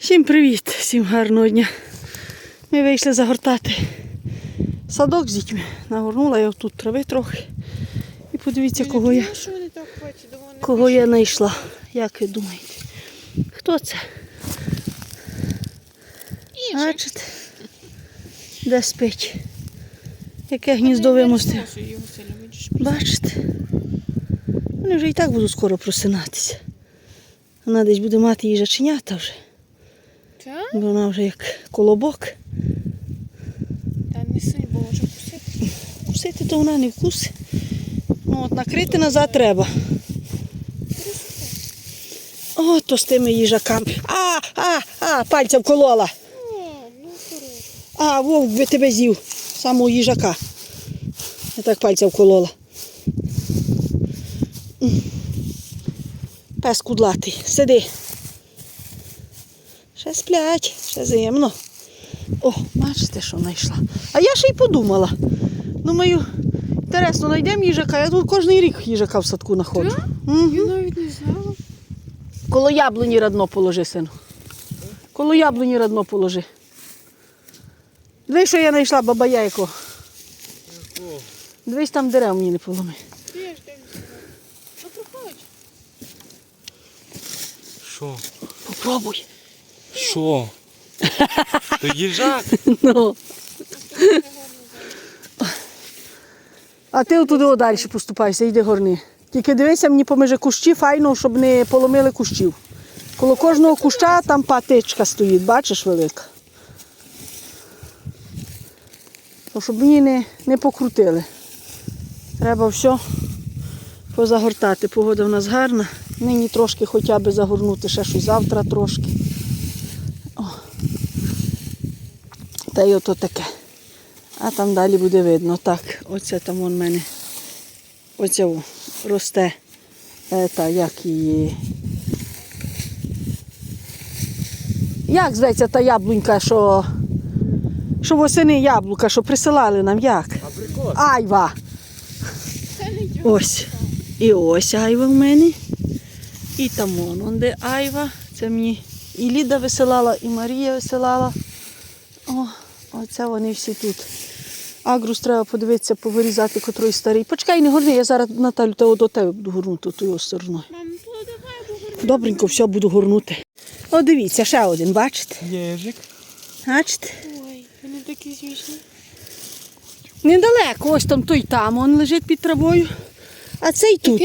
Всім привіт, всім гарного дня. Ми вийшли загортати садок з дітьми. Нагорнула я тут трави трохи. І подивіться, кого я, кого я знайшла. Як ви думаєте? Хто це? Бачите? Де спить? Яке гніздо бачиш. Бачите? Вони вже і так будуть скоро просинатися. Вона десь буде мати їжаченята вже. Так? Вона вже як колобок. Та не синь, бо може кусити. Кусити то вона не вкусить. Ну от накрити назад треба. О, то з тими їжаками. А, а, а, пальцем колола. А, вовк би тебе з'їв. Самого їжака. Я так пальцем колола. Пес кудлатий. Сиди. Ще сплять, ще зимно. О, бачите, що знайшла. А я ще й подумала. Думаю, інтересно, знайдемо їжака. Я тут кожен рік їжака в садку знаходжу. Мгм. Я навіть не знала. Коло яблуні радно положи, сину. Коло яблуні радно положи. Дивись, що я знайшла баба яйко. Дивись, там дерев мені не поломи. Ну. Що? Попробуй. Що? То їжак? Ну. А ти отуди далі поступайся, йди горни. Тільки дивися мені поміж кущі, файно, щоб не поломили кущів. Коло кожного куща там патичка стоїть, бачиш велика. То щоб мені не, не покрутили. Треба все позагортати. Погода в нас гарна. Нині трошки хоча б загорнути, ще щось завтра трошки. Та й ото таке. А там далі буде видно. Так, оце там вон в мене. Оце о, росте. Е, та, як її. Як зветься та яблунька, що, що восени яблука, що присилали нам, як? Абрикос. Айва. Ось. І ось айва в мене. І там вон, вон де айва. Це мені і Ліда висилала, і Марія висилала. О, оце вони всі тут. Агрус треба подивитися, повирізати котрий старий. Почекай, не горни, я зараз Наталю та до тебе буду горнути тою стороною. Поговоримо. Добренько, все буду горнути. О, дивіться, ще один, бачите? Єжик. Бачите? Ой, вони такі смішні. Недалеко, ось там той там, он лежить під травою. А цей тут.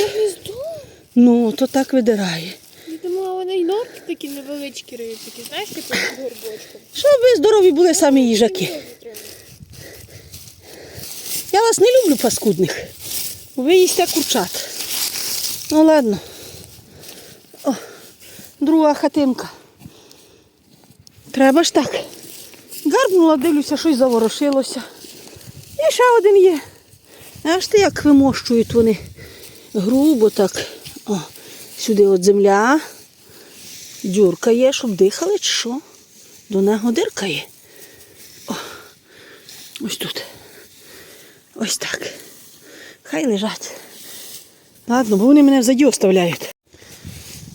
Ну, то так видирає. Й норки такі невеличкі риють, такі, знаєш, типу з горбочком. Щоб ви здорові були самі їжаки. Я вас не люблю паскудних. Ви їсте курчат. Ну ладно. О, друга хатинка. Треба ж так. Гарбнула, дивлюся, щось заворушилося. І ще один є. Аж ти як вимощують вони грубо так. О, сюди от земля. Дюрка є, щоб дихали, чи що? До нього дирка є. О, ось тут. Ось так. Хай лежать. Ладно, бо вони мене взаді оставляють.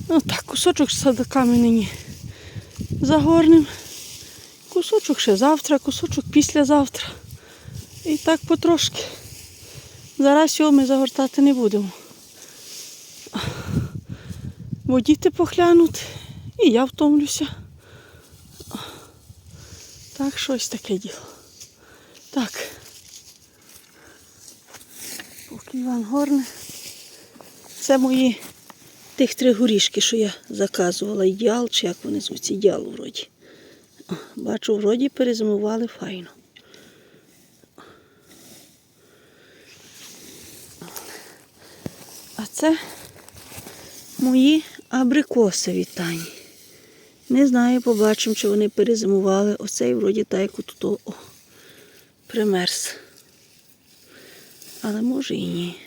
Ну так, кусочок з садаками нині загорнем. Кусочок ще завтра, кусочок післязавтра. І так потрошки. Зараз його ми загортати не будемо. Бо діти поглянуть, і я втомлюся. Так, щось таке діло. Так. Поки Іван горне. Це мої тих три горішки, що я заказувала. Ідеал, чи як вони звуться, ідеал вроді. Бачу, вроді перезимували файно. А це мої абрикоси вітані. Не знаю, побачимо, чи вони перезимували. Оцей вроді як тут о, примерз. Але може і ні.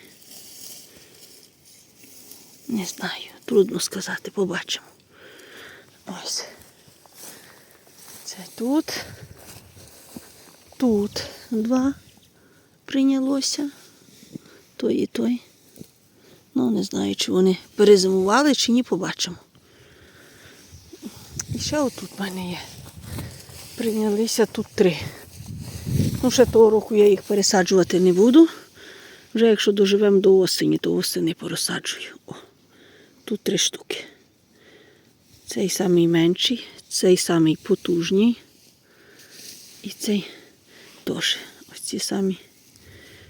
Не знаю, трудно сказати, побачимо. Ось. Це тут. Тут два прийнялося. Той і той. Ну, не знаю, чи вони перезимували, чи ні, побачимо. Ще отут в мене є. Прийнялися тут три. Ну, ще того року я їх пересаджувати не буду. Вже якщо доживемо до осені, то осені порозсаджую. О, тут три штуки. Цей самий менший, цей самий потужний. І цей теж. Ось ці самі,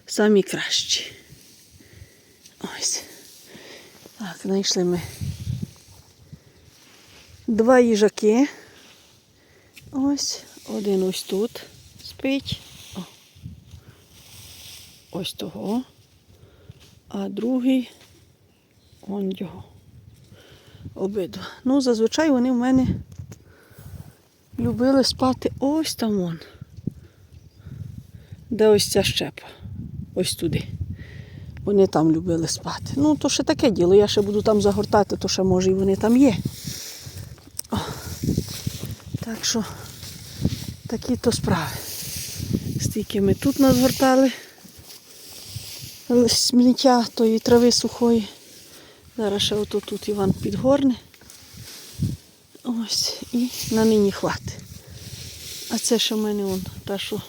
самі кращі. Ось. Так, знайшли ми два їжаки. Ось, один ось тут спить. О. Ось того. А другий он його. Обидва. Ну, зазвичай вони в мене любили спати ось там вон. Де ось ця щепа. Ось туди. Вони там любили спати. Ну, то ще таке діло. Я ще буду там загортати, то ще може і вони там є. Так що такі то справи. Стільки ми тут назгортали сміття тої трави сухої. Зараз ще ото тут Іван підгорне. Ось, і на нині хватить. А це ще в мене он, та, що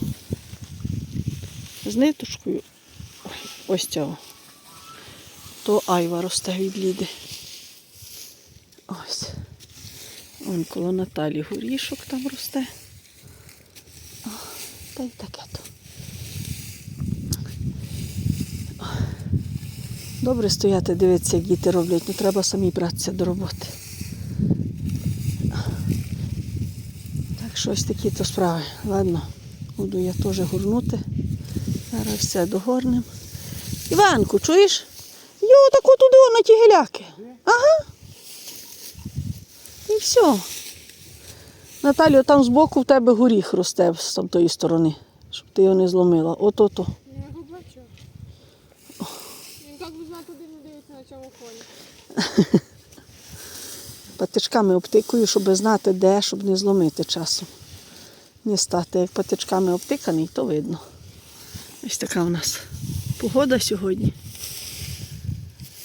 з ниточкою. Ось цього. То айва росте від ліди. Ось. Вон коло Наталі горішок там росте. О, та й таке то. Добре стояти, дивитися, як діти роблять, ну треба самі братися до роботи. Так що ось такі то справи. Ладно, буду я теж горнути. Зараз все догорнем. Іванку, чуєш? Йо, таку туди о, на ті геляки. Ага. Все. Наталю, там збоку в тебе горіх росте з тої сторони, щоб ти його не зломила. От-ото. Я його бачу. Він як би знати, де не дивиться на цьому фоні. Патичками обтикую, щоб знати, де, щоб не зломити часом. Не стати. Як патичками обтиканий, то видно. Ось така у нас погода сьогодні.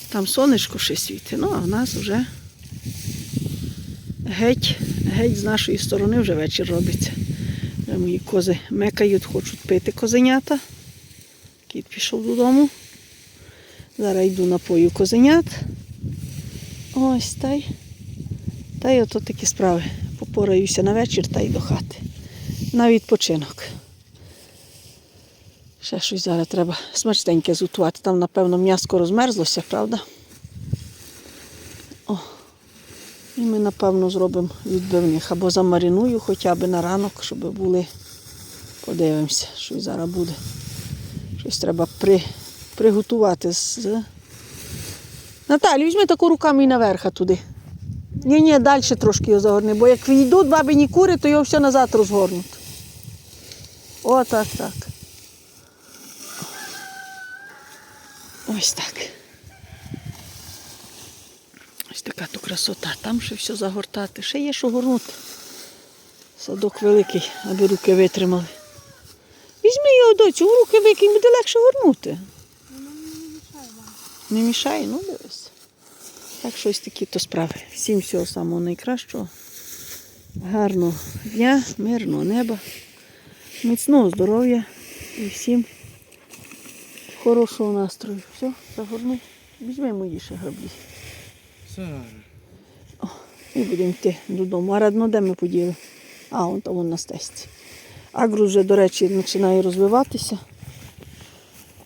Там сонечко ще світить, ну а в нас вже геть, геть з нашої сторони вже вечір робиться. Мої кози мекають, хочуть пити козенята. Кіт пішов додому. Зараз йду напою козенят. Ось та й. Та й ото такі справи. Попораюся на вечір та й до хати. На відпочинок. Ще щось зараз треба смачненьке зготувати. Там, напевно, м'яско розмерзлося, правда? О. І ми, напевно, зробимо відбивних. Або замариную хоча б на ранок, щоб були. Подивимося, що зараз буде. Щось треба при... приготувати з. Наталі, візьми таку руками і наверх туди. Ні, ні, далі трошки його загорни, бо як йдуть бабині кури, то його все назад розгорнуть. О, так, так. Ось так. Ось така то красота. Там ще все загортати. Ще є що горнути. Садок великий, аби руки витримали. Візьми його доцю, у руки викинь, буде легше горнути. Не мішає ну дивись. Так що ось такі то справи. Всім всього самого найкращого. Гарного дня, мирного неба, міцного здоров'я і всім хорошого настрою. Все, загорну. Візьми мої ще граблі. Зараз. І будемо йти додому. А радно де ми поділи? А, вон там вон на стесці. Агрус вже, до речі, починає розвиватися.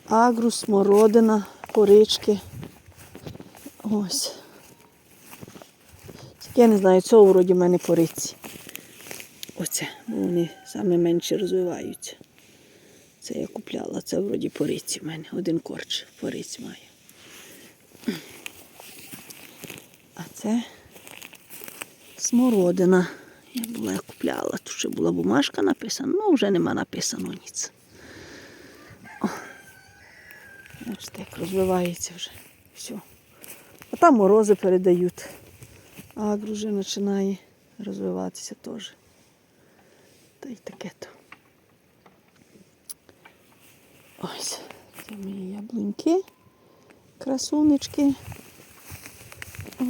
Агрус, смородина, порички. Ось. Я не знаю, цього вроді в мене пориці. Оце, бо вони саме менше розвиваються. Це я купляла, це вроді пориці в мене. Один корч пориць має. А це смородина. Я була я купляла, тут ще була бумажка написана, ну вже нема написано ніц. О. Бачите, як розвивається вже. Все. А там морози передають. А вже починає розвиватися теж. Та й таке то. Ось. Це мої яблуньки, красунечки. Так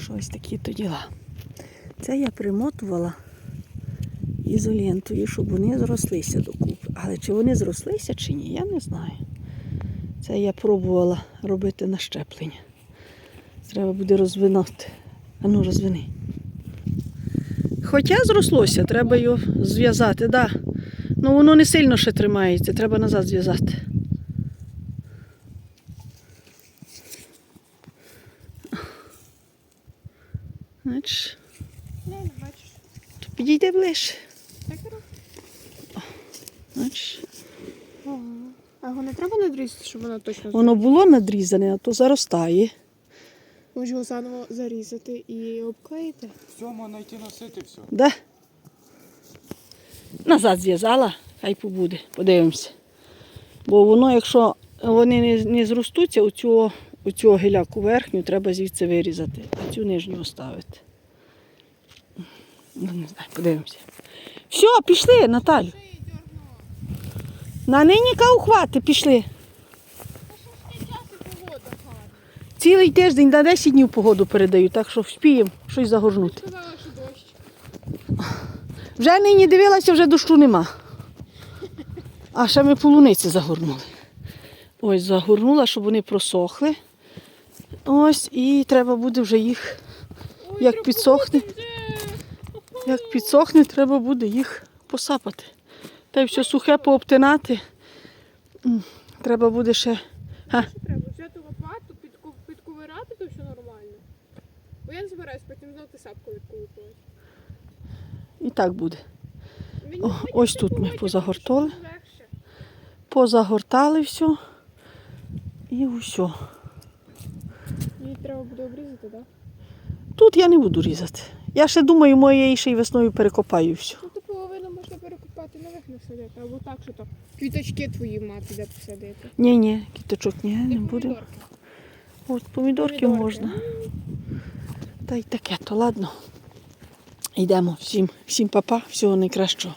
що ось такі то діла. Це я примотувала ізолентою, щоб вони зрослися докупи. Але чи вони зрослися, чи ні, я не знаю. Це я пробувала робити на щеплення. Треба буде розвинати. А ну розвини. Хоча зрослося, треба його зв'язати, так. Да. Ну воно не сильно ще тримається, треба назад зв'язати. Знаєш, Не, не бачиш. то підійди ближче. Так. Знаєш. А його не треба надрізати, щоб воно точно Воно було надрізане, а то заростає. Може його заново зарізати і обклеїти. Все, можна йти носити все. Да? Назад зв'язала, хай побуде, подивимося. Бо воно, якщо вони не, не зростуться, оцю, оцю гіляку верхню треба звідси вирізати, а цю нижню оставити. Ну, не знаю, подивимося. Все, пішли, Наталю. На нині ухвати, пішли. Цілий тиждень на 10 днів погоду передаю, так що вспіємо щось загорнути. Вже нині дивилася, вже дощу нема. А ще ми полуниці загорнули. Ось загорнула, щоб вони просохли. Ось, і треба буде вже їх, Ой, Як підсохне? як підсохне, треба буде їх посапати. Та й все сухе пообтинати. Треба буде ще. Треба? Взяти лопату, підку, то все нормально. Бо я не збираюсь потім знати сапку відколупувати. І так буде. О, ось тут ми позагортали. Позагортали все. І все. Її треба буде обрізати, так? Тут я не буду різати. Я ще думаю, моє її ще й весною перекопаю все. Ну, то половину можна перекопати, наверх не садити. Або так, що то квіточки твої мати де посадити. Ні, ні, кіточок ні, І не буде. помідорки. От помідорки, Помідорки. можна. Та й таке, то ладно. Йдемо. Всім, всім папа, всього найкращого.